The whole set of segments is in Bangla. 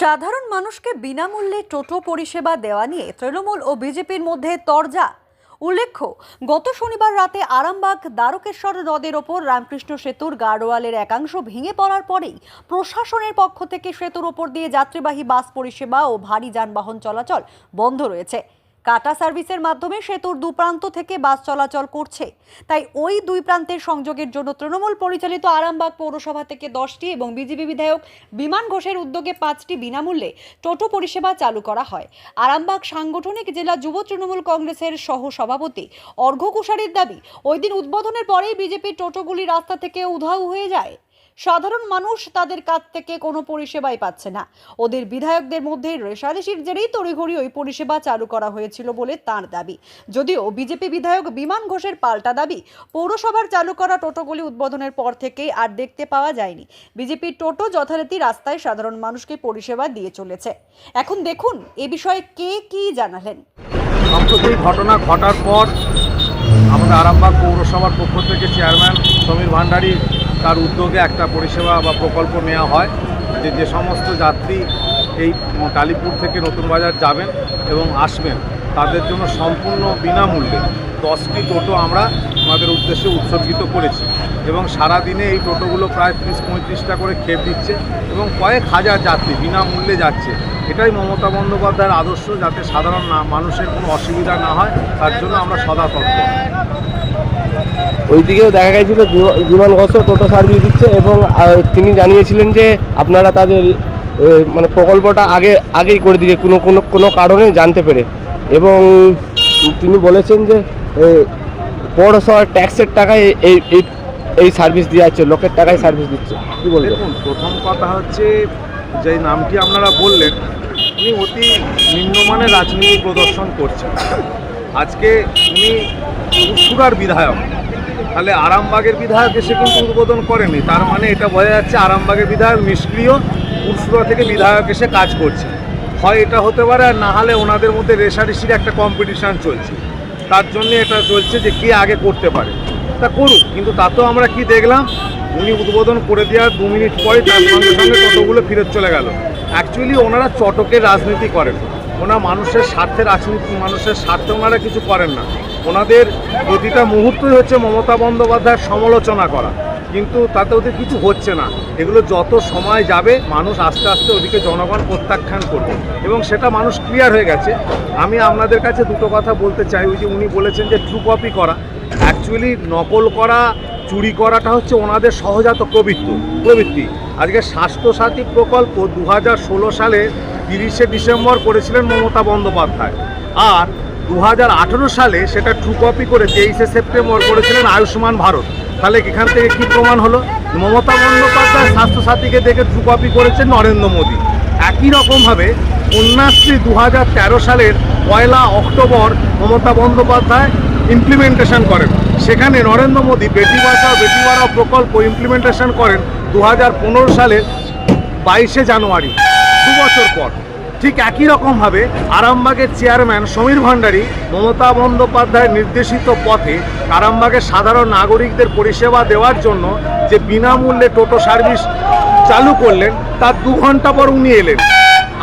সাধারণ মানুষকে বিনামূল্যে টোটো পরিষেবা দেওয়া নিয়ে তৃণমূল ও বিজেপির মধ্যে তরজা। উল্লেখ্য, গত শনিবার রাতে আরামবাগ দ্বারকেশ্বর হ্রদের ওপর রামকৃষ্ণ সেতুর গার্ডওয়ালের একাংশ ভেঙে পড়ার পরেই প্রশাসনের পক্ষ থেকে সেতুর ওপর দিয়ে যাত্রীবাহী বাস পরিষেবা ও ভারী যানবাহন চলাচল বন্ধ রয়েছে। কাটা সার্ভিসের মাধ্যমে সেতুর দু প্রান্ত থেকে বাস চলাচল করছে। তাই ওই দুই প্রান্তের সংযোগের জন্য তৃণমূল পরিচালিত আরামবাগ পৌরসভা থেকে দশটি এবং বিজেপি বিধায়ক বিমান ঘোষের উদ্যোগে পাঁচটি বিনামূল্যে টোটো পরিষেবা চালু করা হয়। আরামবাগ সাংগঠনিক জেলা যুব তৃণমূল কংগ্রেসের সহ সভাপতি অর্ঘ্য কুশারির দাবি, ওই দিন উদ্বোধনের পরেই বিজেপির টোটোগুলি রাস্তা থেকে উধাও হয়ে যায়। সাধারণ মানুষ তাদের কাছ থেকে কোনো পরিষেবাই পাচ্ছে না। ওদের বিধায়কদের মধ্যে রেশারেশির জেরেই তড়িঘড়ি ওই পরিষেবা চালু করা হয়েছিল বলে তার দাবি। যদিও বিজেপি বিধায়ক বিমান ঘোষের পাল্টা দাবি, পৌরসভার চালু করা টোটোগুলি উদ্বোধনের পর থেকেই আর দেখতে পাওয়া যায়নি। বিজেপির টোটো যথারীতি রাস্তায় সাধারণ মানুষকে পরিষেবা দিয়ে চলেছে। এখন দেখুন, এ বিষয়ে কে কি জানালেন। ঘটনা ঘটার পর আমাদের আরামবাগ পৌরসভার পক্ষ থেকে চেয়ারম্যান সমীর ভান্ডারী তার উদ্যোগে একটা পরিষেবা বা প্রকল্প নেওয়া হয় যে যে সমস্ত যাত্রী এই কালীপুর থেকে নতুন বাজার যাবেন এবং আসবেন, তাদের জন্য সম্পূর্ণ বিনামূল্যে দশটি টোটো আমরা আমাদের উদ্দেশ্যে উৎসর্গিত করেছি এবং সারা দিনে এই টোটোগুলো প্রায় ত্রিশ পঁয়ত্রিশটা করে খেপ দিচ্ছে এবং কয়েক হাজার যাত্রী বিনামূল্যে যাচ্ছে। এটাই মমতা বন্দ্যোপাধ্যায়ের আদর্শ যাতে সাধারণ মানুষের কোনো অসুবিধা না হয়, তার জন্য আমরা সদা তৎপর। ওইদিকেও দেখা গেছিল বিমা- বিমান ঘোষ টোটো সার্ভিস দিচ্ছে এবং তিনি জানিয়েছিলেন যে আপনারা তাদের মানে প্রকল্পটা আগে, আগেই করে দিকে কোনো কোনো কোনো কারণে জানতে পেরে। এবং তিনি বলেছেন যে পৌরসভার ট্যাক্সের টাকায় এই এই এই সার্ভিস দেওয়া হচ্ছে, লোকের টাকায় সার্ভিস দিচ্ছে। কি বলবেন প্রথম কথা হচ্ছে যে নামটি আপনারা বললেন, উনি অতি নিম্নমানের রাজনীতি প্রদর্শন করছেন। আজকে উনি উত্তরার বিধায়ক। তাহলে আরামবাগের বিধায়ক এসে কিন্তু উদ্বোধন করেনি। তার মানে এটা বোঝা যাচ্ছে আরামবাগের বিধায়ক নিষ্ক্রিয় উৎসুরা থেকে বিধায়ক এসে কাজ করছে। হয় এটা হতে পারে আর না হলে ওনাদের মধ্যে রেশারেশির একটা কম্পিটিশান চলছে। তার জন্য এটা চলছে যে কে আগে করতে পারে। তা করুক, কিন্তু তাতেও আমরা কি দেখলাম? উনি উদ্বোধন করে দেওয়ার দু মিনিট পরে তার সঙ্গে সঙ্গে টোটোগুলো ফিরত চলে গেল। অ্যাকচুয়ালি ওনারা চটকের রাজনীতি করেন। ওনারা মানুষের স্বার্থে রাজনীতি মানুষের স্বার্থে ওনারা কিছু করেন না। ওনাদের প্রতিটা মুহূর্তই হচ্ছে মমতা বন্দ্যোপাধ্যায়ের সমালোচনা করা। কিন্তু তাতে ওদের কিছু হচ্ছে না। এগুলো যত সময় যাবে, মানুষ আস্তে আস্তে ওদিকে জনগণ প্রত্যাখ্যান করবে। এবং সেটা মানুষ ক্লিয়ার হয়ে গেছে। আমি আপনাদের কাছে দুটো কথা বলতে চাই। ওই যে উনি বলেছেন যে ট্রু কপি করা। অ্যাকচুয়ালি নকল করা, চুরি করাটা হচ্ছে ওনাদের সহজাত প্রবৃত্তি প্রবৃত্তি। আজকে স্বাস্থ্যসাথী প্রকল্প দু হাজার ষোলো সালে তিরিশে ডিসেম্বর করেছিলেন মমতা বন্দ্যোপাধ্যায়। আর দু হাজার আঠেরো সালে সেটা ট্রু কপি করে তেইশে সেপ্টেম্বর করেছিলেন আয়ুষ্মান ভারত। তাহলে এখান থেকে কি প্রমাণ হলো? মমতা বন্দ্যোপাধ্যায় স্বাস্থ্যসাথীকে দেখে ট্রু কপি করেছেন নরেন্দ্র মোদী। একই রকমভাবে কন্যাশ্রী দু হাজার তেরো সালের পয়লা অক্টোবর মমতা বন্দ্যোপাধ্যায় ইমপ্লিমেন্টেশন করেন। সেখানে নরেন্দ্র মোদী বেটি বাঁচাও বেটি বাড়াও প্রকল্প ইমপ্লিমেন্টেশন করেন দু হাজার পনেরো সালের বাইশে জানুয়ারি। বছর পর। ঠিক একই রকমভাবে আরামবাগের চেয়ারম্যান সমীর ভান্ডারী মমতা বন্দ্যোপাধ্যায়ের নির্দেশিত পথে আরামবাগের সাধারণ নাগরিকদের পরিষেবা দেওয়ার জন্য যে বিনামূল্যে টোটো সার্ভিস চালু করলেন, তার দু ঘণ্টা পর উনি এলেন।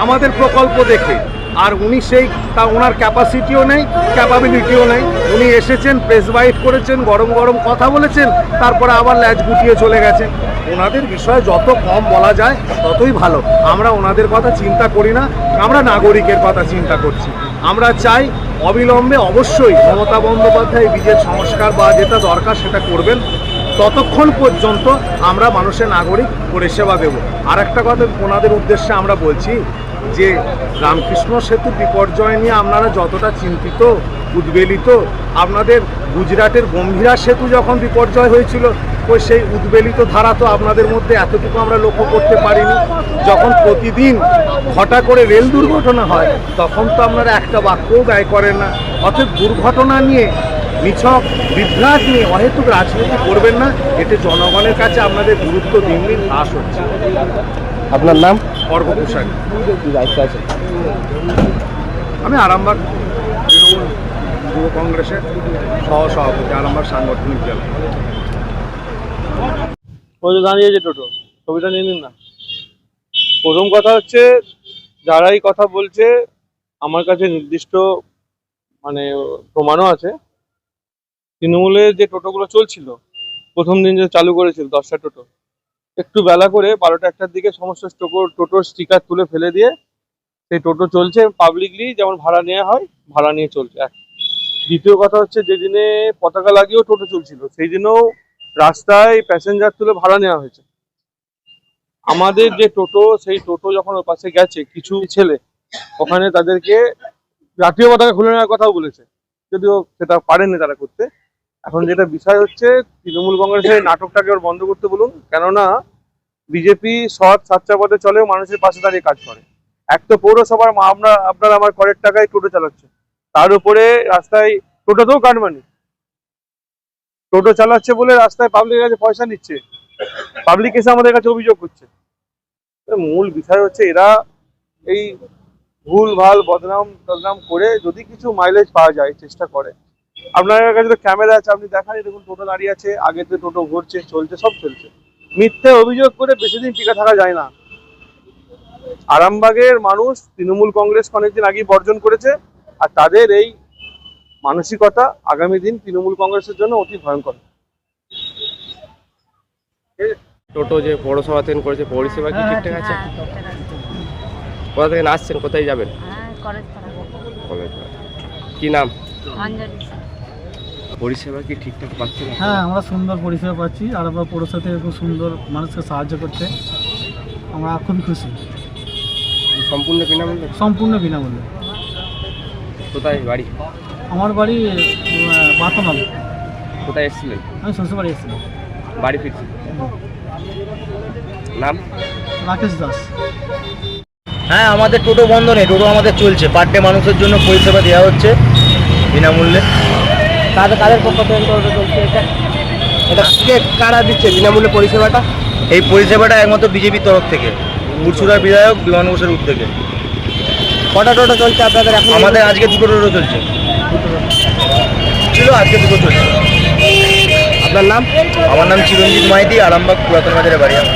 আমাদের প্রকল্প দেখে আর উনি সেই তা ওনার ক্যাপাসিটিও নেই ক্যাপাবিলিটিও নেই। উনি এসেছেন প্রেস বাইট করেছেন, গরম গরম কথা বলেছেন, তারপরে আবার ল্যাজ গুটিয়ে চলে গেছেন ওনাদের বিষয়ে যত কম বলা যায়, ততই ভালো। আমরা ওনাদের কথা চিন্তা করি না, আমরা নাগরিকের কথা চিন্তা করছি। আমরা চাই অবিলম্বে অবশ্যই মমতা বন্দ্যোপাধ্যায় বীজের সংস্কার বা যেটা দরকার সেটা করবেন। ততক্ষণ পর্যন্ত আমরা মানুষের নাগরিক পরিষেবা দেব। আর একটা কথা ওনাদের উদ্দেশ্যে আমরা বলছি যে রামকৃষ্ণ সেতু বিপর্যয় নিয়ে আপনারা যতটা চিন্তিত, উদ্বেলিত, আপনাদের গুজরাটের গম্ভীরা সেতু যখন বিপর্যয় হয়েছিল, ওই সেই উদ্বেলিত ধারা তো আপনাদের মধ্যে এতটুকু আমরা লক্ষ্য করতে পারিনি। যখন প্রতিদিন ঘটা করে রেল দুর্ঘটনা হয়, তখন তো আপনারা একটা বাক্যও ব্যয় করেন না। অর্থাৎ দুর্ঘটনা নিয়ে নিছক বিভ্রাট নিয়ে অহেতুক রাজনীতি করবেন না। এতে জনগণের কাছে আপনাদের গুরুত্ব দিন দিন হ্রাস হচ্ছে। আপনার নাম? অর্ঘকুশারী কি দায়িত্ব আছে আমি আরামবাগ তৃণমূল যুব কংগ্রেসের সহ সভাপতি আরামবাগ সাংগঠনিক জেলা দাঁড়িয়েছে টোটো ছবিটা নিয়ে নিন না। প্রথম কথা হচ্ছে যারাই কথা বলছে আমার কাছে নির্দিষ্ট মানে প্রমাণও আছে। তৃণমূলের যে টোটোগুলো চলছিল, প্রথম দিন যে চালু করেছিল দশটা টোটো, একটু বেলা করে বারোটা একটার দিকে সমস্ত টোটো টোটোর স্টিকার তুলে ফেলে দিয়ে সেই টোটো চলছে পাবলিকলি যেমন ভাড়া নেওয়া হয়, ভাড়া নিয়ে চলছে। এক, দ্বিতীয় কথা হচ্ছে যেদিনে পতাকা লাগিয়েও টোটো চলছিল, সেই দিনেও রাস্তায় প্যাসেঞ্জার তুলে ভাড়া নেওয়া হয়েছে। আমাদের যে টোটো, সেই টোটো যখন ওর পাশে গেছে, কিছু ছেলে, ওখানে তাদেরকে জাতীয় পতাকা খুলে নেওয়ার কথাও বলেছে। যদিও সেটা পারেনি তারা করতে এখন যেটা বিষয় হচ্ছে, তৃণমূল কংগ্রেসের নাটকটাকে ওর বন্ধ করতে বলুন, কেননা বিজেপি সৎ সাচ্চা পথে চলেও মানুষের পাশে দাঁড়িয়ে কাজ করে। এক তো পৌরসভার আমরা আপনার আমার করের টাকায় টোটো চালাচ্ছে তার উপরে রাস্তায় টোটোতেও কাটমানি টোটো চালাচ্ছে বলে রাস্তায় পাবলিকের কাছে পয়সা নিচ্ছে। পাবলিক এসে আমাদের কাছে অভিযোগ করছে। মূল বিষয় হচ্ছে, এরা এই ভুল, ভালো, বদনাম, টদনাম করে যদি কিছু মাইলেজ পাওয়া যায়, চেষ্টা করে আপনার কাছে তো ক্যামেরা আছে আপনি দেখান দেখুন টোটো দাঁড়িয়ে আছে আগে তো টোটো ঘুরছে চলছে সব চলছে। মিথ্যে অভিযোগ করে বেশি দিন টিকে থাকা যায় না। আরামবাগের মানুষ তৃণমূল কংগ্রেস অনেকদিন আগেই বর্জন করেছে আর তাদের এই মানসিকতা আগামী দিন তৃণমূল কংগ্রেসের জন্য অতি ভয়ঙ্কর। টোটো যে পৌরসভা থেকে করেছে পরিষেবা কি ঠিকঠাক আছে? হ্যাঁ, ঠিকঠাক আছে। কোথা থেকে আসছেন কোথায় যাবেন? হ্যাঁ, কলেজ কি নাম? অঞ্জলি। পরিষেবা কি ঠিকঠাক পাচ্ছেন হ্যাঁ আমরা সুন্দর পরিষেবা পাচ্ছি আর আমরা পৌরসভা থেকে খুব সুন্দর মানুষকে সাহায্য করতে। আমরা খুবই খুশি। সম্পূর্ণ বিনামূল্যে? সম্পূর্ণ বিনামূল্যে। কোথায় বাড়ি? আমার বাড়ি বাতনাল। কোথায় এসেছিলেন? আমি শ্বশুর বাড়ি এসেছিলাম। বাড়ি ফিরছি নাম? রাকেশ দাস। হ্যাঁ আমাদের টোটো বন্ধ নেই টোটো আমাদের চলছে। পার ডে মানুষের জন্য পরিষেবা দেওয়া হচ্ছে বিনামূল্যে। কাদের কাদের পক্ষ থেকে চলছে? এটা এটা কে কারা দিচ্ছে? বিনামূল্যে পরিষেবাটা? এই পরিষেবাটা একমাত্র বিজেপির তরফ থেকে মুরসুরার বিধায়ক বিমান ঘোষের উদ্যোগে। কটা টোটো চলছে আপনাদের এখন? আমাদের আজকে দুটো টোটো চলছে। ছিল আজকে দুটো চলছে। আপনার নাম? আমার নাম চিরঞ্জিত মাইতি আরামবাগ পুরাতন বাজারে বাড়ি আমার